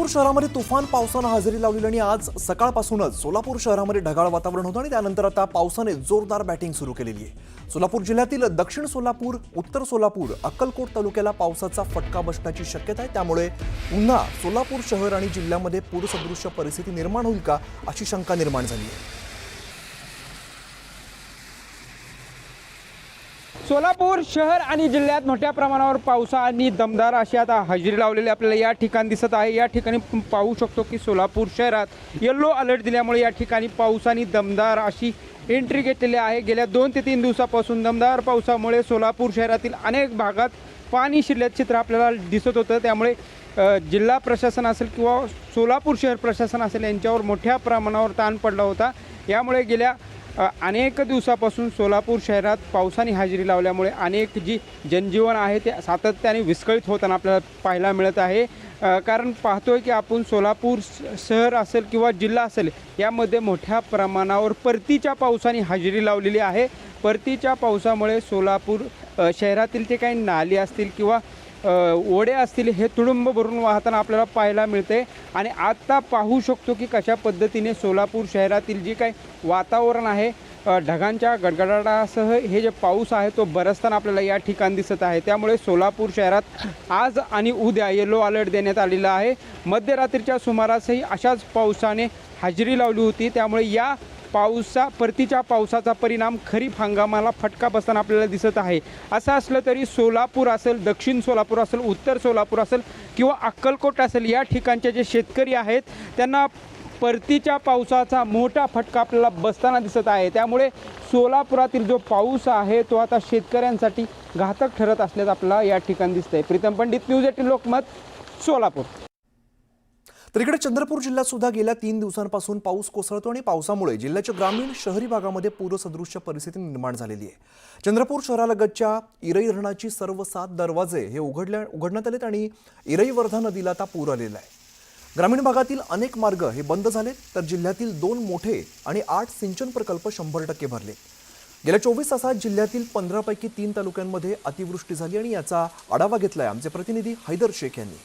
सोलापूर शहरामध्ये तुफान पावसानं हजेरी लावलेली आणि आज सकाळपासूनच सोलापूर शहरामध्ये ढगाळ वातावरण होतं आणि त्यानंतर आता पावसाने जोरदार बॅटिंग सुरू केलेली आहे. सोलापूर जिल्ह्यातील दक्षिण सोलापूर उत्तर सोलापूर अक्कलकोट तालुक्याला पावसाचा फटका बसण्याची शक्यता आहे. त्यामुळे पुन्हा सोलापूर शहर आणि जिल्ह्यामध्ये पूरसदृश्य परिस्थिती निर्माण होईल का अशी शंका निर्माण झाली आहे. सोलापूर शहर आणि जिल्ह्यात मोठ्या प्रमाणावर पावसाने दमदार अशी आता हजेरी लावलेली आपल्याला या ठिकाणी दिसत आहे. या ठिकाणी पाहू शकतो की सोलापूर शहरात येल्लो अलर्ट दिल्यामुळे या ठिकाणी पावसाने दमदार अशी एंट्री घेतलेली आहे. गेल्या दोन ते तीन दिवसापासून दमदार पावसामुळे सोलापूर शहरातील अनेक भागात पाणी शिरल्याचं चित्र आपल्याला दिसत होतं. त्यामुळे जिल्हा प्रशासन असेल किंवा सोलापूर शहर प्रशासन असेल यांच्यावर मोठ्या प्रमाणावर ताण पडला होता. यामुळे गेल्या अनेक दिवसापासून सोलापूर शहरात पावसाने हजेरी लावल्यामुळे अनेक जी जनजीवन आहे ते सातत्याने विस्कळीत होताना आपल्याला पाहायला मिळत आहे. कारण कारण पाहतोय की आपण सोलापूर शहर असेल किंवा जिल्हा असेल यामध्ये मोठ्या प्रमाणावर परतीच्या पावसाने हजेरी लावलेली आहे. परतीच्या पावसामुळे सोलापूर शहरातील जे काही नाली असतील किंवा ओढे असतील हे तुडुंब भरून वाहताना आपल्याला पाहायला मिळते. आणि आत्ता पाहू शकतो की कशा पद्धतीने सोलापूर शहरातील जे काही वातावरण आहे ढगांच्या गडगडाटासह हे जे पाऊस आहे तो बरसताना आपल्याला या ठिकाणी दिसत आहे. त्यामुळे सोलापूर शहरात आज आणि उद्या येलो अलर्ट देण्यात आलेला आहे. मध्यरात्रीच्या सुमारासही अशाच पावसाने हजेरी लावली होती. त्यामुळे या पावसा परतीच्या पावसाचा परिणाम खरीप हंगामाला फटका बसताना आपल्याला दिसत आहे. असं असलं तरी सोलापूर असेल दक्षिण सोलापूर असेल उत्तर सोलापूर असेल किंवा अक्कलकोट असेल या ठिकाणचे जे शेतकरी आहेत त्यांना परतीच्या पावसाचा मोठा फटका आपल्याला बसताना दिसत आहे. त्यामुळे सोलापुरातील जो पाऊस आहे तो आता शेतकऱ्यांसाठी घातक ठरत असल्याचं आपल्याला या ठिकाणी दिसतंय. Pritam Pandit news eighteen Lokmat Solapur. तर इकडे चंद्रपूर जिल्ह्यात सुद्धा गेल्या तीन दिवसांपासून पाऊस कोसळतो आणि पावसामुळे जिल्ह्याच्या ग्रामीण शहरी भागामध्ये पूरसदृश्य परिस्थिती निर्माण झालेली आहे. चंद्रपूर शहरालगतच्या इरई धरणाची सर्व सात दरवाजे हे उघडल्या उघडण्यात आलेत आणि इरई वर्धा नदीला आता पूर आलेला आहे. ग्रामीण भागातील अनेक मार्ग हे बंद झाले तर जिल्ह्यातील दोन मोठे आणि आठ सिंचन प्रकल्प शंभर टक्के भरले. गेल्या चोवीस तासात जिल्ह्यातील पंधरापैकी तीन तालुक्यांमध्ये अतिवृष्टी झाली आणि याचा आढावा घेतलाय आमचे प्रतिनिधी हैदर शेख यांनी.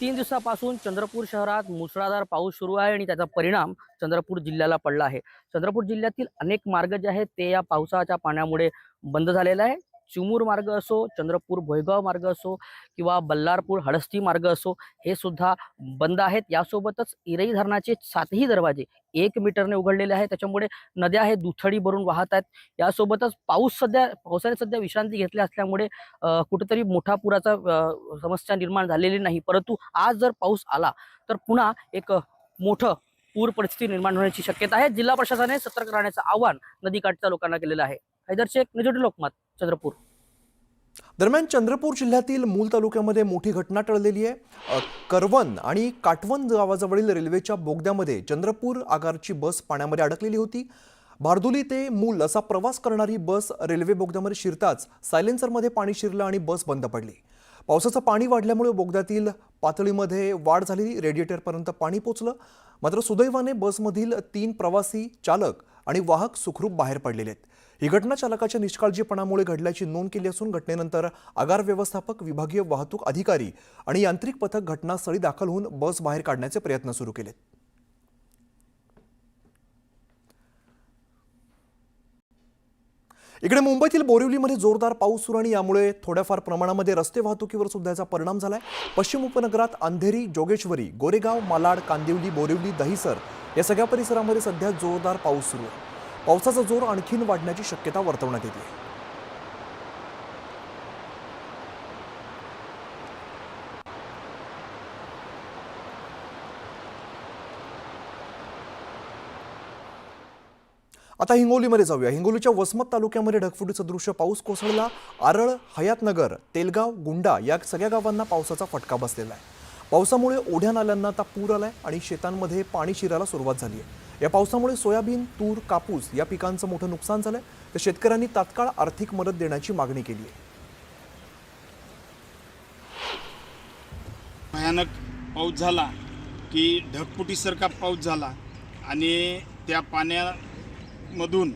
तीन दिवसापासून चंद्रपूर शहरात मुसळधार पाऊस सुरू आहे आणि त्याचा परिणाम चंद्रपूर जिल्ह्याला पडला आहे. चंद्रपूर जिल्ह्यातील अनेक मार्ग जे आहेत ते या पावसाच्या पाण्यामुळे बंद झालेला आहे चिमूर मार्ग असो चंद्रपूर भोयगाव मार्ग असो किंवा बल्लारपूर हडस्ती मार्ग असो हे सुद्धा बंद आहेत. यासोबतच इरई धरणाचे सातही दरवाजे एक मीटरने उघडलेले आहे त्याच्यामुळे नद्या हे दुथडी भरून वाहत आहेत. यासोबतच पाऊस सध्या पावसाने सध्या विश्रांती घेतली असल्यामुळे कुठेतरी मोठा पुराचा समस्या निर्माण झालेली नाही. परंतु आज जर पाऊस आला तर पुन्हा एक मोठं पूर परिस्थिती निर्माण होण्याची शक्यता आहे. जिल्हा प्रशासनाने सतर्क राहण्याचं आवाहन नदीकाठच्या लोकांना केलेलं आहे. हैदर शेख निजोटी लोकमत चंद्रपूर. दरम्यान चंद्रपूर जिल्ह्यातील मूल तालुक्यामध्ये मोठी घटना टळलेली आहे. करवन आणि काटवन गावाजवळील रेल्वेच्या बोगद्यामध्ये चंद्रपूर आगारची बस पाण्यामध्ये अडकलेली होती. भारदुली ते मूल असा प्रवास करणारी बस रेल्वे बोगद्यामध्ये शिरताच सायलेन्सरमध्ये पाणी शिरलं आणि बस बंद पडली. पावसाचं पाणी वाढल्यामुळे बोगद्यातील पातळीमध्ये वाढ झाली रेडिएटरपर्यंत पाणी पोचलं. मात्र सुदैवाने बसमधील तीन प्रवासी चालक आणि वाहक सुखरूप बाहेर पडलेले आहेत. ही घटना चालकाच्या निष्काळजीपणामुळे घडल्याची नोंद केली असून घटनेनंतर आगार व्यवस्थापक विभागीय वाहतूक अधिकारी आणि यांत्रिक पथक घटनास्थळी दाखल होऊन बस बाहेर काढण्याचे प्रयत्न सुरू केलेत. इकडे मुंबईतील बोरिवलीमध्ये जोरदार पाऊस सुरू आणि यामुळे थोड्याफार प्रमाणामध्ये रस्ते वाहतुकीवर सुद्धा याचा परिणाम झालाय. पश्चिम उपनगरात अंधेरी जोगेश्वरी गोरेगाव मालाड कांदिवली बोरिवली दहिसर या सगळ्या परिसरामध्ये सध्या जोरदार पाऊस सुरू आहे. पावसाचा जोर आणखीन वाढण्याची शक्यता वर्तवण्यात येते. आता हिंगोलीमध्ये जाऊया. हिंगोलीच्या वसमत तालुक्यामध्ये ढगफुटीचं दृश्य पाऊस कोसळला. आरळ हयातनगर तेलगाव गुंडा या सगळ्या गावांना पावसाचा फटका बसलेला आहे. पावसामुळे ओढ्या नाल्यांना आता पूर आलाय आणि शेतांमध्ये पाणी शिरायला सुरुवात झाली आहे या पावसामुळे सोयाबीन तूर कापूस या पिकांचं मोठं नुकसान झालंय. तर शेतकऱ्यांनी तात्काळ आर्थिक मदत देण्याची मागणी केली आहे. भयानक पाऊस झाला की ढगफुटीसारखा पाऊस झाला आणि त्या पाण्या मधून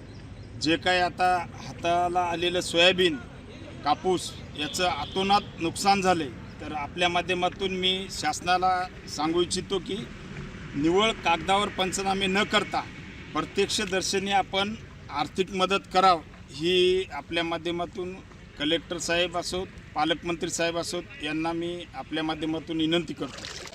जे काय आता हाताला आलेलं सोयाबीन कापूस याचं आतोनात नुकसान झाले तर आपल्या माध्यमातून मी शासनाला सांगू इच्छितो की निवळ कागदावर पंचनामे न करता प्रत्यक्षदर्शनी आपण आर्थिक मदत कराव ही आपल्या माध्यमातून कलेक्टर साहेब असोत पालकमंत्री साहेब असोत यांना मी आपल्या माध्यमातून विनंती करतो.